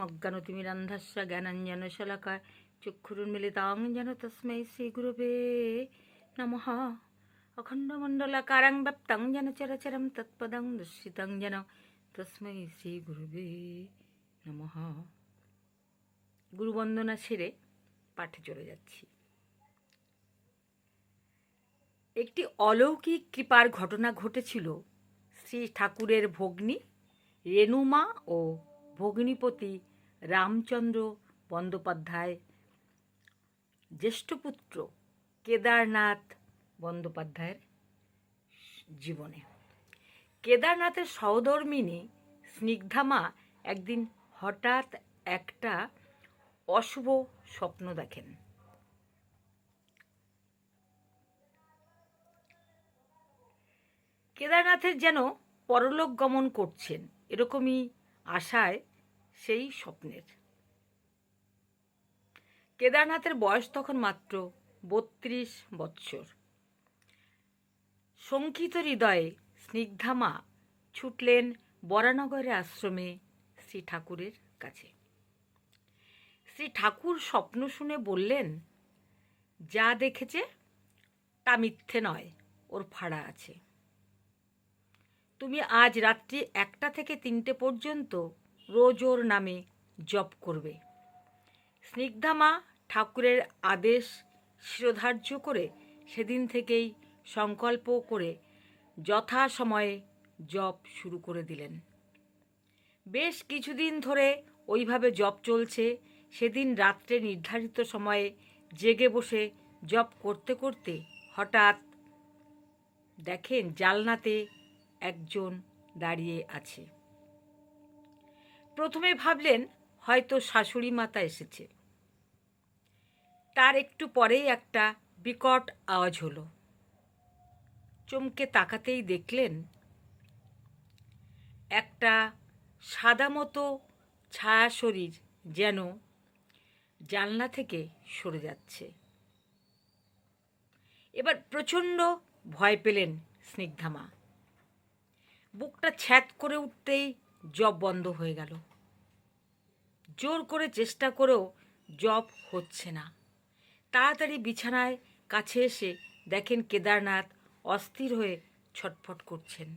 অজ্ঞানতিমিরান্ধস্য জ্ঞানাঞ্জন শলাকায় চক্ষুরুন্মিলিতাং যেন তস্मै শ্রীগুরুবে নমঃ অখণ্ডমণ্ডলাকারাং ব্যপ্তং যেন চরচরম তৎপদং দর্শিতং যেন তস্मै শ্রীগুরুবে নমঃ গুরুবন্দনা সেরে পাঠে চলে যাচ্ছি একটি অলৌকিক কৃপার ঘটনা ঘটেছিল শ্রী ঠাকুরের ভগ্নী রেণুমা ও ভগ্নীপতি রামচন্দ্র বন্দ্যোপাধ্যায়, জ্যেষ্ঠপুত্র কেদারনাথ বন্দ্যোপাধ্যায়ের জীবনে। কেদারনাথের সহধর্মিনী স্নিগ্ধামা একদিন হঠাৎ একটা অশুভ স্বপ্ন দেখেন। কেদারনাথের যেন পরলোক গমন করছেন, এরকমই আশায় সেই স্বপ্নের। কেদারনাথের বয়স তখন মাত্র বত্রিশ বৎসর। শঙ্কিত হৃদয়ে স্নিগ্ধামা ছুটলেন বরানগরের আশ্রমে শ্রী ঠাকুরের কাছে। শ্রী ঠাকুর স্বপ্ন শুনে বললেন, যা দেখেছে তা মিথ্যে নয়, ওর ফাড়া আছে। তুমি আজ রাত্রি একটা থেকে তিনটে পর্যন্ত রোজ ওর নামে জপ করবে। স্নিগ্ধামা ঠাকুরের আদেশ শিরোধার্য করে সেদিন থেকেই সংকল্প করে যথাসময়ে জপ শুরু করে দিলেন। বেশ কিছুদিন ধরে ওইভাবে জপ চলছে, সেদিন রাত্রে নির্ধারিত সময়ে জেগে বসে জপ করতে করতে হঠাৎ দেখেন জালনাতে একজন দাঁড়িয়ে আছে। প্রথমে ভাবলেন, হয়তো শাশুড়ি মাতা এসেছে। তার একটু পরেই একটা বিকট আওয়াজ হলো। চমকে তাকাতেই দেখলেন, একটা সাদা মতো ছায়া শরীর যেন জানলা থেকে সরে যাচ্ছে। এবার প্রচণ্ড ভয় পেলেন স্নিগ্ধামা বুকটা ছ্যাত করে উঠতেই জব বন্ধ হয়ে গেল। জোর করে চেষ্টা করেও জব হচ্ছে না। তাড়াতাড়ি বিছানায় কাছে এসে দেখেন কেদারনাথ অস্থির হয়ে ছটফট করছেন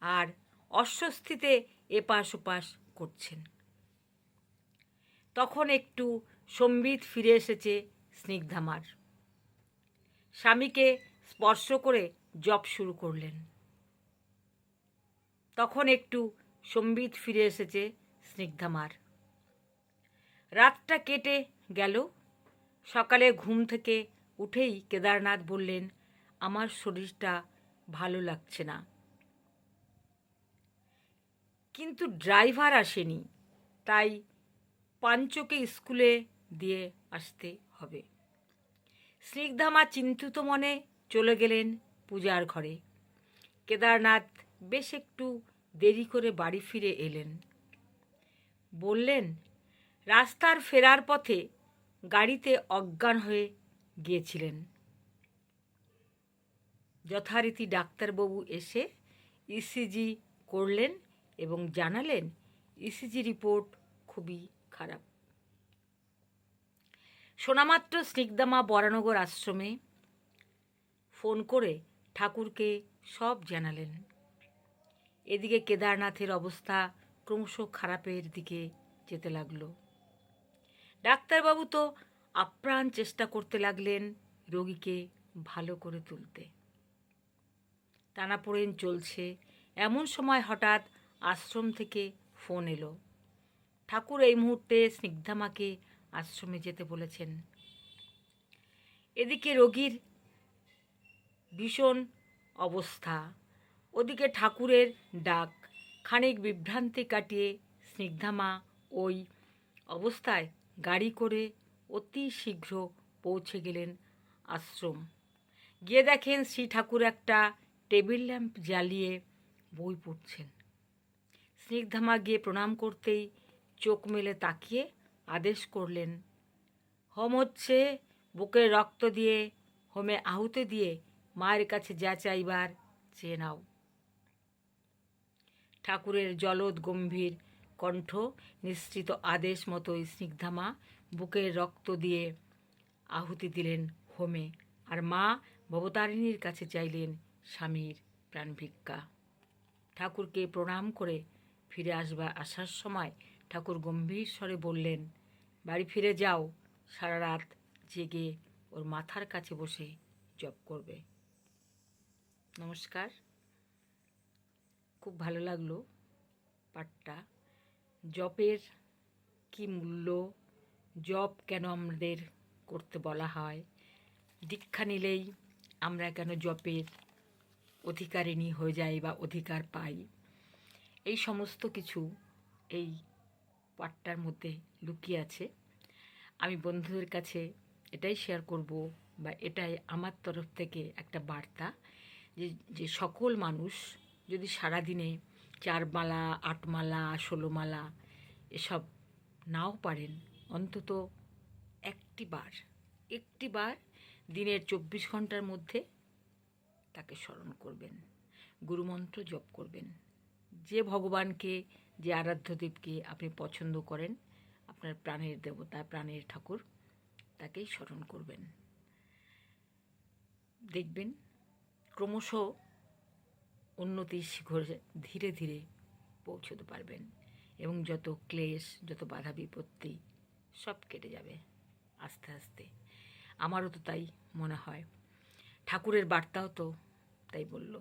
আর অস্বস্তিতে এপাশ ওপাশ করছেন। তখন একটু সম্বিত ফিরে এসেছে স্নিগ্ধামার স্বামীকে স্পর্শ করে জপ শুরু করলেন। তখন একটু সম্বিত ফিরে এসেছে স্নিগ্ধামার রাতটা কেটে গেল। সকালে ঘুম থেকে উঠেই কেদারনাথ বললেন, আমার শরীরটা ভালো লাগছে না। কিন্তু ড্রাইভার আসেনি, তাই পাঞ্চকে স্কুলে দিয়ে আসতে হবে। স্নিগ্ধামা চিন্তিত মনে চলে গেলেন পূজার ঘরে। কেদারনাথ বেশ একটু দেরি করে বাড়ি ফিরে এলেন। বললেন, রাস্তার ফেরার পথে গাড়িতে অজ্ঞান হয়ে গিয়েছিলেন। যথারীতি ডাক্তারবাবু এসে ইসিজি করলেন এবং জানালেন ইসিজি রিপোর্ট খুবই খারাপ। শোনামাত্র স্নিগ্ধামা বরানগর আশ্রমে ফোন করে ঠাকুরকে সব জানালেন। এদিকে কেদারনাথের অবস্থা ক্রমশ খারাপের দিকে যেতে লাগল। ডাক্তারবাবু তো আপ্রাণ চেষ্টা করতে লাগলেন রোগীকে ভালো করে তুলতে। টানাপোড়েন চলছে। এমন সময় হঠাৎ আশ্রম থেকে ফোন এলো। ঠাকুর এই মুহূর্তে স্নিগ্ধামাকে আশ্রমে যেতে বলেছেন। এদিকে রোগীর ভীষণ অবস্থা। ওদিকে ঠাকুরের ডাক। খানিক বিভ্রান্তি কাটিয়ে স্নিগ্ধামা ওই অবস্থায় গাড়ি করে অতি শীঘ্র পৌঁছে গেলেন আশ্রম। গিয়ে দেখেন শ্রী ঠাকুর একটা টেবিল ল্যাম্প জ্বালিয়ে বই পড়ছেন। স্নিগ্ধামা গিয়ে প্রণাম করতেই চোখ মেলে তাকিয়ে আদেশ করলেন, হোম হচ্ছে, বুকের রক্ত দিয়ে, হোমে আহুতি দিয়ে মায়ের কাছে যা চাইবার চেয়ে নাও। ঠাকুরের জলদ গম্ভীর কণ্ঠ নিশ্চিত আদেশ মতোই স্নিগ্ধামা বুকের রক্ত দিয়ে আহুতি দিলেন হোমে। আর মা ভবতারিণীর কাছে চাইলেন স্বামীর প্রাণ ভিক্ষা ঠাকুরকে প্রণাম করে ফিরে আসবা আসার সময় ঠাকুর গম্ভীর স্বরে বললেন, বাড়ি ফিরে যাও, সারা রাত জেগে ওর মাথার কাছে বসে জপ করবে। নমস্কার। খুব ভালো লাগল পাঠটা। জপের কি মূল্য? জপ কেন আমাদের করতে বলা হয়? দীক্ষা নিলেই আমরা কেন জপের অধিকারিণী হয়ে যাই বা অধিকার পাই? এই সমস্ত কিছু এই পাঠটার মধ্যে লুকিয়ে আছে। আমি বন্ধুদের কাছে এটাই শেয়ার করব বা এটাই আমার তরফ থেকে একটা বার্তা যে যে সকল মানুষ যদি সারাদিনে চার মালা, আট মালা, ষোলো মালা এসব নাও পারেন, অন্তত একটি বার একটি বার দিনের চব্বিশ ঘণ্টার মধ্যে তাকে স্মরণ করবেন, গুরুমন্ত্র জপ করবেন। যে ভগবানকে, যে আরাধ্য দেবকে আপনি পছন্দ করেন, আপনার প্রাণের দেবতা, প্রাণের ঠাকুর, তাকেই স্মরণ করবেন। দেখবেন, ক্রমশ উন্নতির শিখরে ধীরে ধীরে পৌঁছতে পারবেন এবং যত ক্লেশ, যত বাধা, বিপত্তি সব কেটে যাবে আস্তে আস্তে। আমারও তো তাই মনে হয়। ঠাকুরের বার্তাও তো তাই বলল।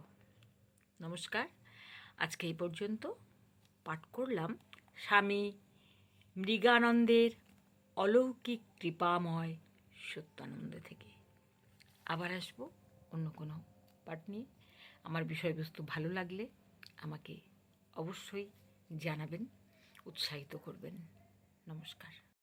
নমস্কার। আজকে এই পর্যন্ত পাঠ করলাম স্বামী মৃগানন্দের অলৌকিক কৃপাময় সত্যানন্দ থেকে। আবার আসব অন্য কোনো পাঠ নিয়ে। আমার বিষয়বস্তু ভালো লাগলে আমাকে অবশ্যই জানাবেন উৎসাহিত করবেন। নমস্কার।